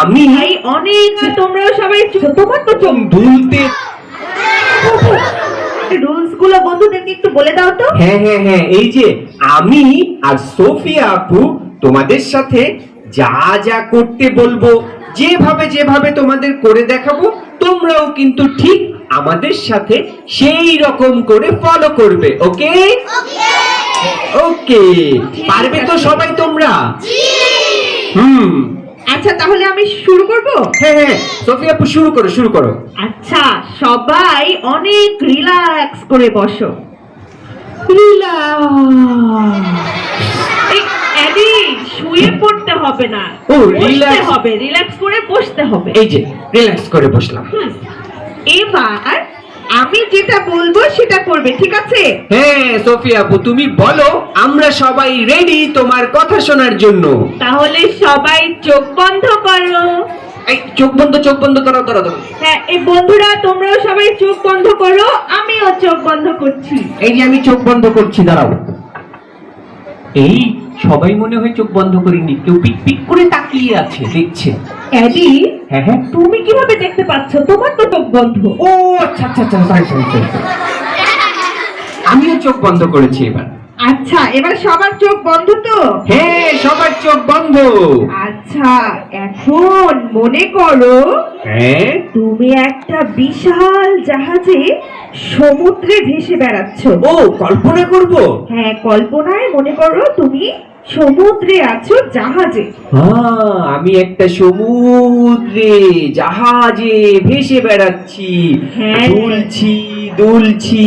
আমি ভাই অনেক তোমরাও সবাই তোমার তো চোখ দুলতে রুলসগুলো বন্ধুদেরকে একটু বলে দাও তো। হ্যাঁ হ্যাঁ হ্যাঁ এই যে আমি আর সোফিয়া আপু তোমাদের সাথে যা যা করতে বলব যেভাবে যেভাবে তোমাদের করে দেখাবো তোমরাও কিন্তু ঠিক আমাদের সাথে সেই রকম করে ফলো করবে ওকে? ওকে। পারবে তো সবাই তোমরা? হুম। আচ্ছা তাহলে আমি শুরু করব? হ্যাঁ হ্যাঁ সোফিয়া আপু শুরু করো শুরু করো। আচ্ছা সবাই অনেক রিল্যাক্স করে বসো। অ্যাডি, শুয়ে পড়তে হবে না। ও, relax। হবে রিল্যাক্স করে বসতে হবে। এই যে রিল্যাক্স করে বসলাম। এবার আমি যেটা বলব সেটা করবে ঠিক আছে? হ্যাঁ সোফিয়া আপু তুমি বলো আমরা সবাই রেডি তোমার কথা শোনার জন্য। তাহলে সবাই চোখ বন্ধ করো। এই চোখ বন্ধ চোখ বন্ধ করো ধরো ধরো হ্যাঁ এই বন্ধুরা তোমরাও সবাই চোখ বন্ধ করো আমিও চোখ বন্ধ করছি। এই যে আমি চোখ বন্ধ করছি দাঁড়াও। এই সবাই মনে হয় চোখ বন্ধ করিনি কেউ পিক পিক করে তাকিয়ে আছে দেখছে। অ্যাডি? হ্যাঁ হ্যাঁ। তুমি কীভাবে দেখতে পাচ্ছ? তোমার তো চোখ বন্ধ। ও আচ্ছা আচ্ছা আচ্ছা সরি সরি সরি আমিও চোখ বন্ধ করেছি এবার। আচ্ছা এবার সবার চোখ বন্ধ তো? হ্যাঁ সবার চোখ বন্ধ। আচ্ছা এখন মনে করো হ্যাঁ। তুমি একটা বিশাল জাহাজে সমুদ্রে ভেসে বেড়াচ্ছ। ও কল্পনা করব? হ্যাঁ কল্পনায় মনে করো তুমি সমুদ্রে আছো জাহাজে। হ্যাঁ আমি একটা সমুদ্রে জাহাজে ভেসে বেড়াচ্ছি। হ্যাঁ। দুলছি দুলছি।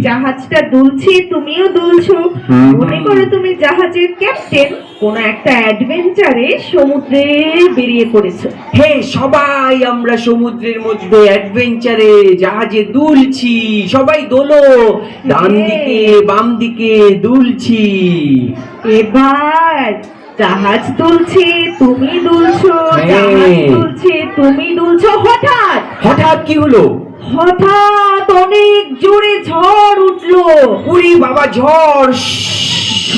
জাহাজটা দুলছে তুমিও দুলছো। মনে করো তুমি জাহাজের ক্যাপ্টেন কোন একটা অ্যাডভেঞ্চারে সমুদ্রে বেরিয়ে পড়েছো। হ্যাঁ সবাই আমরা সমুদ্রের মধ্যে অ্যাডভেঞ্চারে জাহাজে দুলছি। সবাই দোলো ডান হ্যাঁ। দিকে বাম দিকে দুলছি। এবার জাহাজ দুলছে তুমি দুলছো হ্যাঁ। জাহাজ দুলছে তুমি দুলছো। হঠাৎ হঠাৎ কি হলো? হঠাৎ অনেক জোরে ঝড় উঠল। উরি বাবা ঝড়!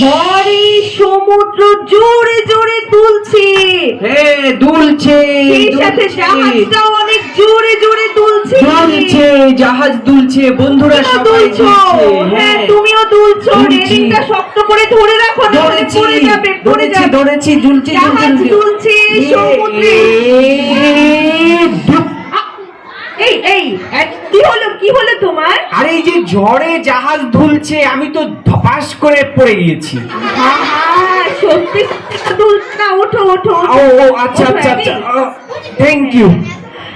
ঝড়ে সমুদ্র জোরে জোরে তুলছে হ্যাঁ দুলছে সেই সাথে জাহাজটাও জোরে জোরে তুলছে দুলছে জাহাজ দুলছে বন্ধুরা সবাই দুলছে, হ্যাঁ তুমিও দুলছো। রেলিংটা শক্ত করে ধরে রাখো না হলে পড়ে যাবে পড়ে যাবে। ধরেছি দুলছে জাহাজ দুলছে। সমুদ্রে। এই এই কি হলো কি হলো তোমার? আরে এই যে ঝড়ে জাহাজ দুলছে আমি তো ধপাস করে পড়ে গিয়েছি। সত্যি? দুলছে না ওঠো ওঠো ও আচ্ছা আচ্ছা আচ্ছা। থ্যাংক ইউ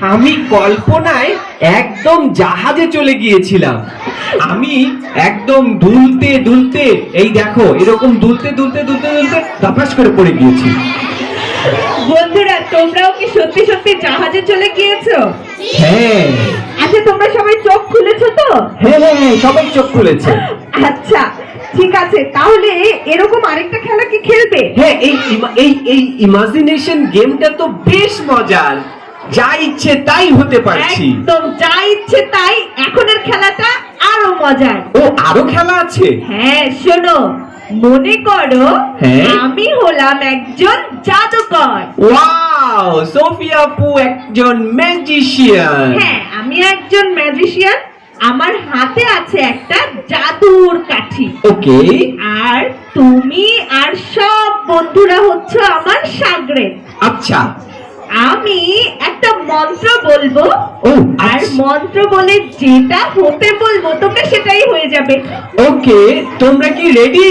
আমি কল্পনায় একদম জাহাজে চলে গিয়েছিলাম। আমি একদম দুলতে দুলতে এই দেখো এরকম দুলতে দুলতে দুলতে দুলতে ধপাস করে পড়ে গিয়েছি। বন্ধুরা তোমরাও কি সত্যি সত্যি জাহাজে চলে গিয়েছো? হ্যাঁ। আচ্ছা তোমরা সবাই চোখ খুলেছো তো? হ্যাঁ হ্যাঁ হ্যাঁ, সবাই চোখ খুলেছে। আচ্ছা ঠিক আছে তাহলে এরকম আরেকটা খেলা কি খেলবে? হ্যাঁ এই এই এই ইমাজিনেশন গেমটা তো বেশ মজার। যা ইচ্ছে তাই হতে পারছি। একদম যা ইচ্ছে তাই এখনের খেলাটা আরও মজার। ও আরও খেলা আছে? হ্যাঁ শোনো মনে করো হ্যাঁ? আমি হলাম একজন জাদুকর। ওয়াও সোফিয়া আপু একজন ম্যাজিশিয়ান হ্যাঁ আমি একজন ম্যাজিশিয়ান আমার হাতে আছে একটা জাদুর কাঠি। ওকে। আর তুমি আর সব বন্ধুরা হচ্ছে আমার সাগরে। আচ্ছা আমি একটা মন্ত্র বলব আর আচ্ছা। মন্ত্র বলে যেটা হতে বলব তোমরা সেটাই হয়ে যাবে। ওকে তোমরা কি রেডি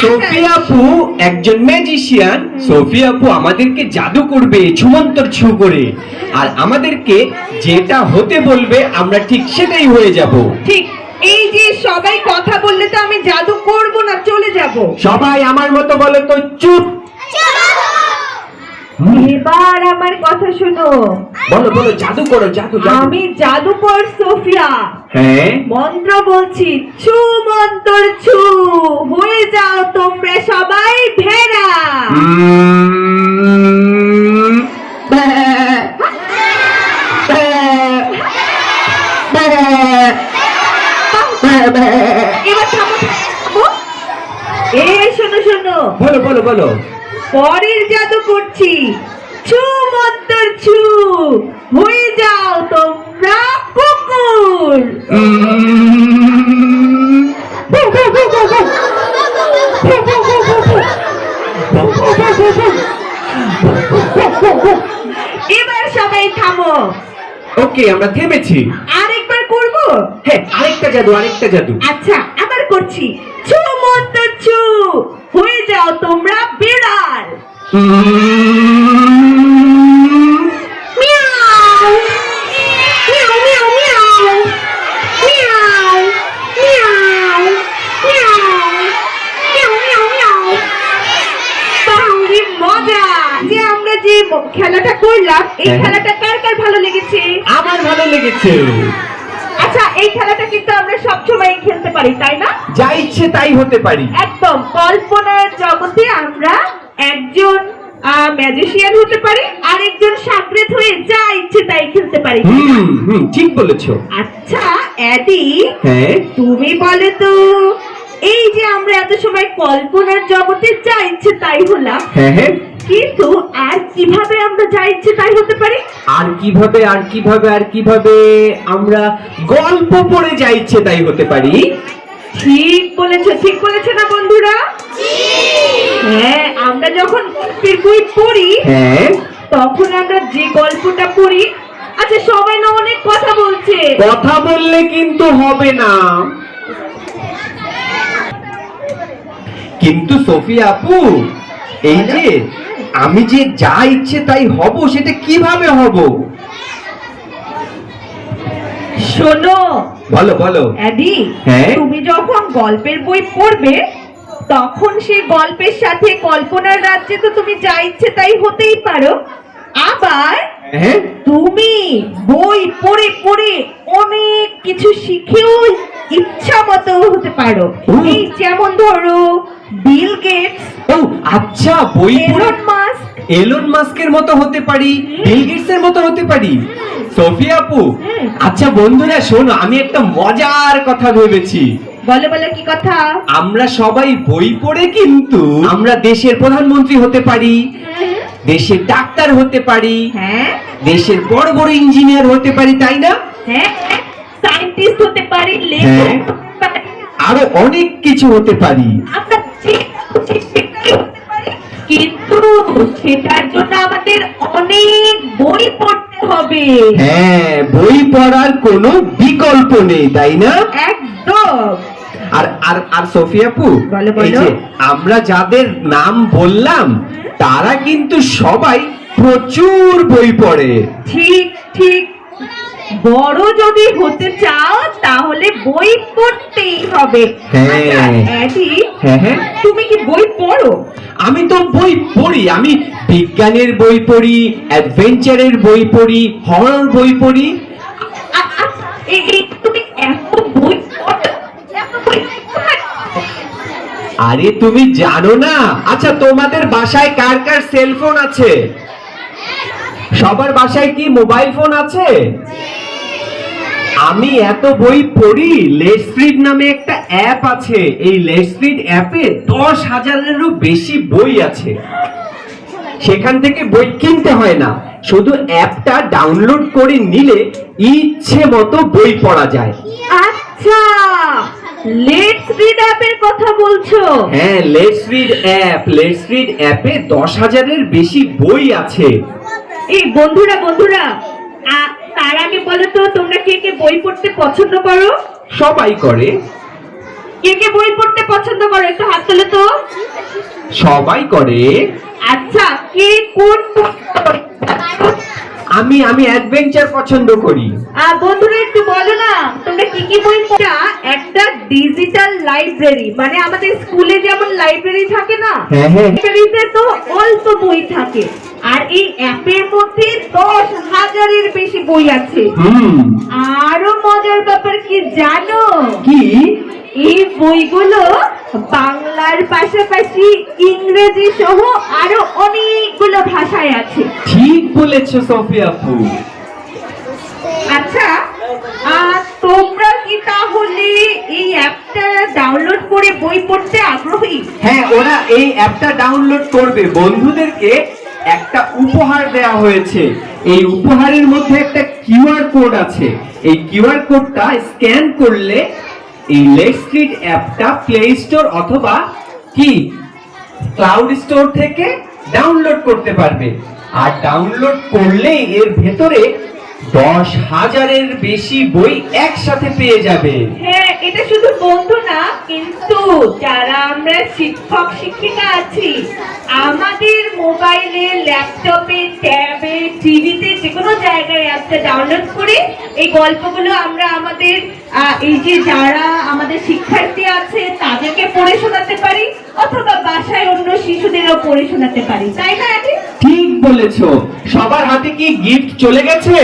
সোফিয়া আপু একজন ম্যাজিশিয়ান সোফিয়া আপু আমাদেরকে জাদু করবে ছুমন্তর ছু করে। আর আমাদেরকে যেটা হতে বলবে আমরা ঠিক সেটাই হয়ে যাব। ঠিক এই যে সবাই কথা বললে তো আমি জাদু করব না চলে যাব। সবাই আমার মতো বলো তো চুপ হুম, এবার আমার কথা শোনো। বলো বলো জাদু করো জাদু আমি জাদুকর সোফিয়া। হ্যাঁ? মন্ত্র বলছি ছু মন্তর ছু হয়ে যাও তোমরা সবাই ভেড়া। এবার থামো থামো। এ শোনো শোনো। বলো বলো বলো। পরের জাদু করছি। ওকে আমরা থেমেছি। আরেকবার করব? হ্যাঁ আরেকটা জাদু আরেকটা জাদু। আচ্ছা আবার করছি। ছু চু ছু হয়ে যাও তোমরা বিড়াল। খেলাটা করলাম। এই হ্যাঁ। খেলাটা কার কার ভালো লেগেছে? আমার ভালো লেগেছে। আচ্ছা এই খেলাটা কিন্তু আমরা সবসময় খেলতে পারি তাই না? যা ইচ্ছে তাই হতে পারি। একদম কল্পনার জগতে আমরা একজন ম্যাজিশিয়ান হতে পারি আর একজন সাকরেত হয়ে যা ইচ্ছে তাই খেলতে পারি হুম হুম ঠিক বলেছ। আচ্ছা অ্যাডি হ্যাঁ। তুমি বলে তো এই যে আমরা এত সময় কল্পনার জগতে যা ইচ্ছে তাই হলাম হ্যাঁ হ্যাঁ। কিন্তু আর কীভাবে আমরা যা ইচ্ছে তাই হতে পারি? আর কীভাবে আর কীভাবে আর কীভাবে আমরা গল্প পড়ে যা ইচ্ছে তাই হতে পারি? ঠিক বলেছ ঠিক বলেছ না বন্ধুরা? হ্যাঁ আমরা যখন গল্পের বই পড়ি হ্যাঁ। তখন আমরা যে গল্পটা পড়ি আচ্ছা সবাই না অনেক কথা বলছে। কথা বললে কিন্তু হবে না। কিন্তু সোফিয়া আপু এই যে আমি যে যা ইচ্ছে তাই হব সেটা কীভাবে হব? শোনো বলো বলো। অ্যাডি হ্যাঁ? তুমি যখন গল্পের বই পড়বে তখন সেই গল্পের সাথে কল্পনার রাজ্যে তো তুমি যা ইচ্ছে তাই হতেই পারো। আবার হ্যাঁ? তুমি বই পড়ে পড়ে অনেক কিছু শিখেও ইচ্ছা মতো হতে পারো। এই যেমন ধরো বিল গেটস ও আচ্ছা বই পড়ে এলন মাস্ক। এলন মাস্কের মতো হতে পারি বিল মতো হতে পারি। সোফিয়া আপু আচ্ছা বন্ধুরা শোনো আমি একটা মজার কথা ভেবেছি। বলো বলো কি কথা? আমরা সবাই বই পড়ে কিন্তু আমরা দেশের প্রধানমন্ত্রী হতে পারি দেশের ডাক্তার হতে পারি হ্যাঁ। দেশের বড় বড় ইঞ্জিনিয়ার হতে পারি তাই না? হ্যাঁ সায়েন্টিস্ট হতে পারি হ্যাঁ। হতে পারি। আরও অনেক কিছু হতে পারি। আমরা যে খুশি সেটাই হতে পারি। কিন্তু সেটার জন্য আমাদের অনেক বই পড়তে হবে। হ্যাঁ বই পড়ার কোনো বিকল্প নেই তাই না? একদম। আর আর আর সোফিয়াপু। এই যে আমরা যাদের নাম বললাম তারা কিন্তু সবাই প্রচুর বই পড়ে। ঠিক ঠিক বড় যদি হতে চাও তাহলে বই পড়তেই হবে। হ্যাঁ। আচ্ছা, হ্যাঁ হ্যাঁ। তুমি কি বই পড়ো? আমি তো বই পড়ি। আমি বিজ্ঞানের বই পড়ি অ্যাডভেঞ্চারের বই পড়ি হরর বই পড়ি। তুমি এত বই? আরে তুমি জানো না। আচ্ছা তোমাদের বাসায় কার কার সেলফোন আছে? সবার বাসায় কি মোবাইল ফোন আছে? আমি এত বই পড়ি লেটস রিড নামে একটা অ্যাপ আছে। এই লেটস রিড অ্যাপে দশ হাজারেরও বেশি বই আছে। সেখান থেকে বই কিনতে হয় না। শুধু অ্যাপটা ডাউনলোড করে নিলে ইচ্ছে মতো বই পড়া যায়। আচ্ছা লেটস রিড অ্যাপের কথা বলছো? হ্যাঁ let's read app let's read অ্যাপে দশ হাজারের বেশি বই আছে। এই বন্ধুরা বন্ধুরা তার আগে বলো তো তোমরা কে কে বই পড়তে পছন্দ করো? সবাই করে। কে কে বই পড়তে পছন্দ করো? একটু হাত তোলো তো। সবাই করে। আচ্ছা কে কোন আমি আমি অ্যাডভেঞ্চার পছন্দ করি। আহ, বন্ধুরা একটু বলো না তোমরা কি কি বই পড়া? একটা ডিজিটাল লাইব্রেরি মানে আমাদের স্কুলে যেমন লাইব্রেরি থাকে না হ্যাঁ, হ্যাঁ। লাইব্রেরিতে তো অল্প বই থাকে। আর এই অ্যাপের মধ্যে দশ হাজারের বেশি বই আছে। আরও মজার ব্যাপার কি জানো? কি? এই বইগুলো বাংলার পাশাপাশি ইংরেজি সহ আরও অনেকগুলো ভাষায় আছে। ঠিক বলেছ সোফিয়া আপু। আচ্ছা তোমরা কি তাহলে এই অ্যাপটা ডাউনলোড করে বই পড়তে আগ্রহী? হ্যাঁ ওরা এই অ্যাপটা ডাউনলোড করবে। বন্ধুদেরকে একটা উপহার দেওয়া হয়েছে। এই উপহারের মধ্যে একটা কিউআর কোড আছে। এই কিউআর কোডটা স্ক্যান করলে এই লেটস অ্যাপটা প্লে স্টোর অথবা কি? ক্লাউড স্টোর থেকে ডাউনলোড করতে পারবে। আর ডাউনলোড করলে এর ভেতরে দশ হাজারের বেশি বই একসাথে পেয়ে যাবে। হ্যাঁ এটা শুধু বন্ধু না, কিন্তু যারা আমরা শিক্ষক, শিক্ষিকা আছি, আমাদের মোবাইলে ল্যাপটপে ট্যাবে টিভিতে যে কোনো জায়গায় অ্যাপটা ডাউনলোড করে এই গল্পগুলো আমরা আমাদের আহ, এই যে যারা আমাদের শিক্ষার্থী আছে তাদেরকে পড়ে শোনাতে পারি অথবা বাসায় অন্য শিশুদেরও পড়ে শোনাতে পারি। তাই না ঠিক বলেছ। সবার হাতে কি গিফট চলে গেছে?